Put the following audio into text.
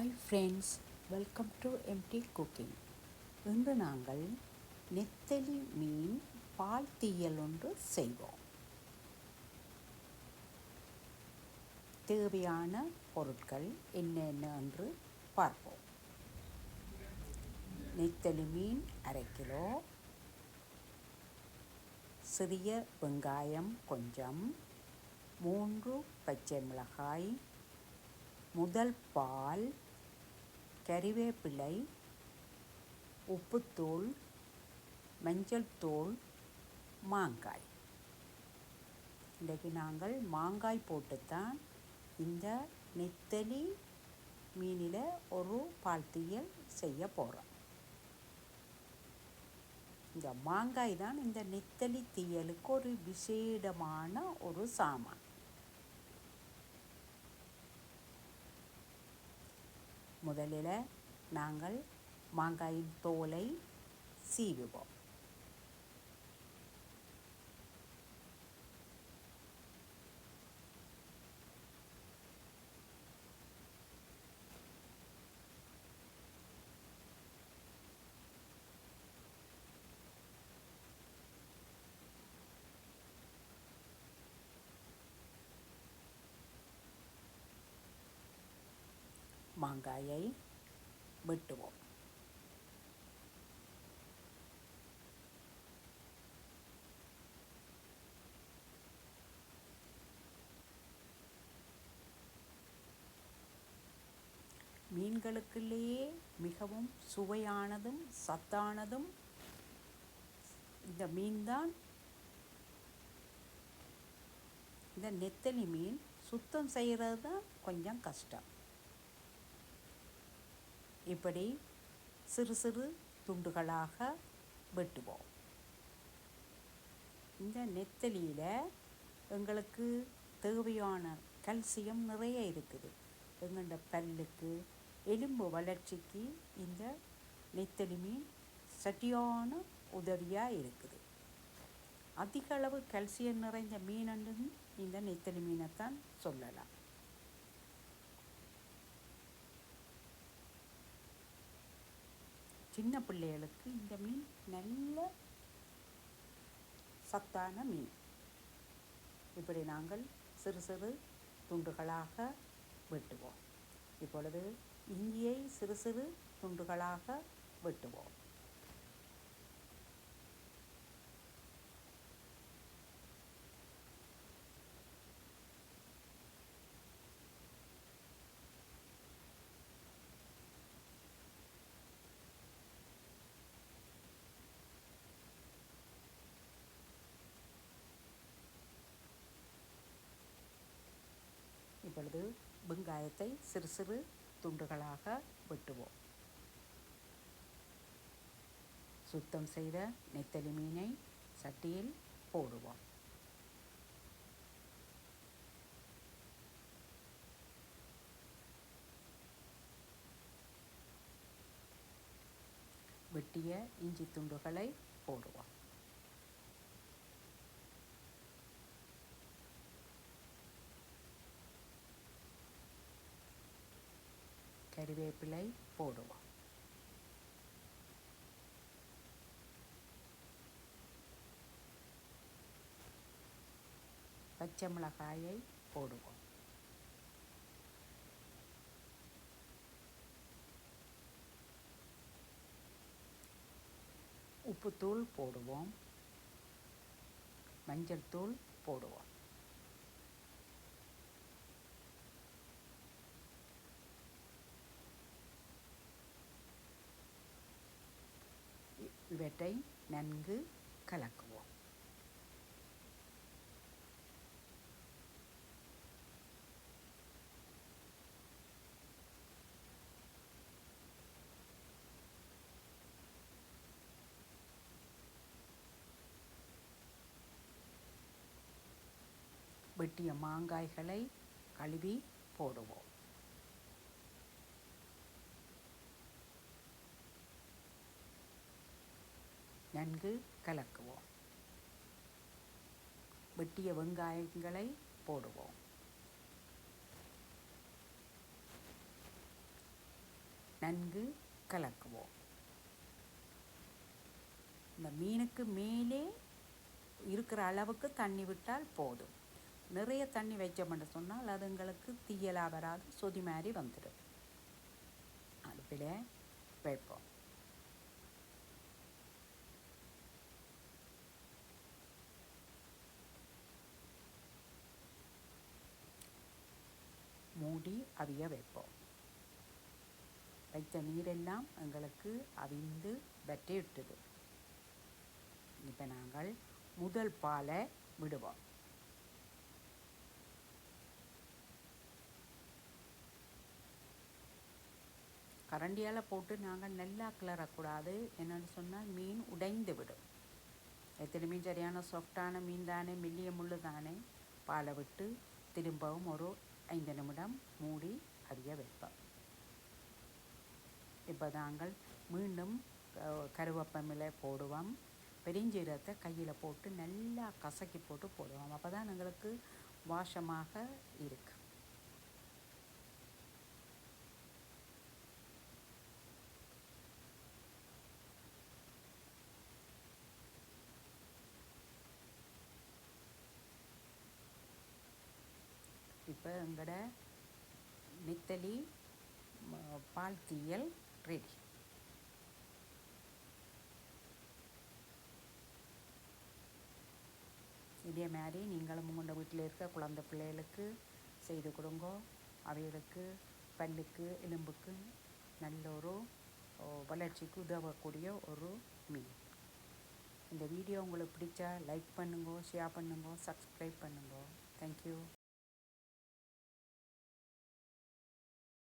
Hi friends welcome to MD cooking இன்று நாங்கள் நெத்தலி மீன் பால் தீயல் ஒன்று செய்வோம். தேவையான பொருட்கள் என்னென்ன என்று பார்ப்போம். நெத்தலி மீன் அரை கிலோ. சிறிய வெங்காயம் கொஞ்சம். மூன்று பச்சை மிளகாய். முதல் பால் கறிவேப்பிலை உப்புத்தூள் மஞ்சள் தூள் மாங்காய். இன்றைக்கு நாங்கள் மாங்காய் போட்டுத்தான் இந்த நெத்தலி மீனில் ஒரு பால்த்தியல் செய்ய போகிறோம் இந்த மாங்காய் தான் இந்த நெத்தலி தீயலுக்கு ஒரு விசேடமான ஒரு சாமான். முதலில் நாங்கள் மாங்காயின் தோலை சீவுவோம். மாங்காயை வெட்டுவோம் மீன்களுக்குள்ளேயே மிகவும் சுவையானதும் சத்தானதும் இந்த மீன்தான் இந்த நெத்தலி மீன் சுத்தம் செய்கிறது தான் கொஞ்சம் கஷ்டம் இப்படி சிறு சிறு துண்டுகளாக வெட்டுவோம். இந்த நெத்தலியில் எங்களுக்கு தேவையான கல்சியம் நிறைய இருக்குது. எங்கள்ட பல்லுக்கு எலும்பு வளர்ச்சிக்கு இந்த நெத்தலி மீன் சரியான உதவியாக இருக்குது. அதிக அளவு கல்சியம் நிறைந்த மீன் இந்த நெத்தலி மீனைத்தான் சொல்லலாம். சின்ன பிள்ளைகளுக்கு இந்த மீன் நல்ல சத்தான மீன். இப்படி நாங்கள் சிறு சிறு துண்டுகளாக வெட்டுவோம். இப்பொழுது இஞ்சியை சிறு சிறு துண்டுகளாக வெட்டுவோம். இப்பொழுது வெங்காயத்தை சிறு சிறு துண்டுகளாக வெட்டுவோம். சுத்தம் செய்த நெத்தலி மீனை சட்டியில் போடுவோம். வெட்டிய இஞ்சி துண்டுகளை போடுவோம். கறிவேப்பிலை போடுவோம். பச்சை மிளகாயை போடுவோம். உப்புத்தூள் போடுவோம். மஞ்சள் தூள் போடுவோம். இவற்றை நன்கு கலக்குவோம். வெட்டிய மாங்காய்களை கழுவி போடுவோம். நன்கு கலக்குவோம். வெட்டிய வெங்காயங்களை போடுவோம். நன்கு கலக்குவோம். இந்த மீனுக்கு மேலே இருக்கிற அளவுக்கு தண்ணி விட்டால் போதும். நிறைய தண்ணி வச்சோம்னு சொன்னால் அது எங்களுக்கு தீயலாக வராது சொதி மாதிரி வந்துடும். அடுப்பில் வைப்போம். மூடி அவிய வைப்போம். வைத்த நீரெல்லாம் எங்களுக்கு அவிந்து வற்றி விட்டது இப்போ நாங்கள் முதல் பாலை விடுவோம். கரண்டியால் போட்டு நாங்கள் நல்லா கிளறக்கூடாது என்னென்னு சொன்னால் மீன் உடைந்து விடும். எத்தனை மீன் சரியான சாஃப்டான மீன் தானே மெல்லிய முள்ளு தானே பாலை விட்டு திரும்பவும் ஒரு ஐந்து நிமிடம் மூடி அறிய வைப்போம். இப்போ நாங்கள் மீண்டும் கருவேப்பமிலை போடுவோம். பெருஞ்சீரத்தை கையில் போட்டு நல்லா கசக்கி போட்டு போடுவோம். அப்போ தான் எங்களுக்கு வாஷமாக இருக்குது இப்போ எங்களோட நெத்தலி பால் தீயல் ரெடி இதே மாதிரி நீங்களும் உங்களோட வீட்டில் இருக்க குழந்தை பிள்ளைகளுக்கு செய்து கொடுங்கோ. அவைகளுக்கு பல்லுக்கு எலும்புக்கு நல்ல ஒரு வளர்ச்சிக்கு உதவக்கூடிய ஒரு மீன். இந்த வீடியோ உங்களுக்கு பிடிச்சா லைக் பண்ணுங்க ஷேர் பண்ணுங்க சப்ஸ்கிரைப் பண்ணுங்க. தேங்க்யூ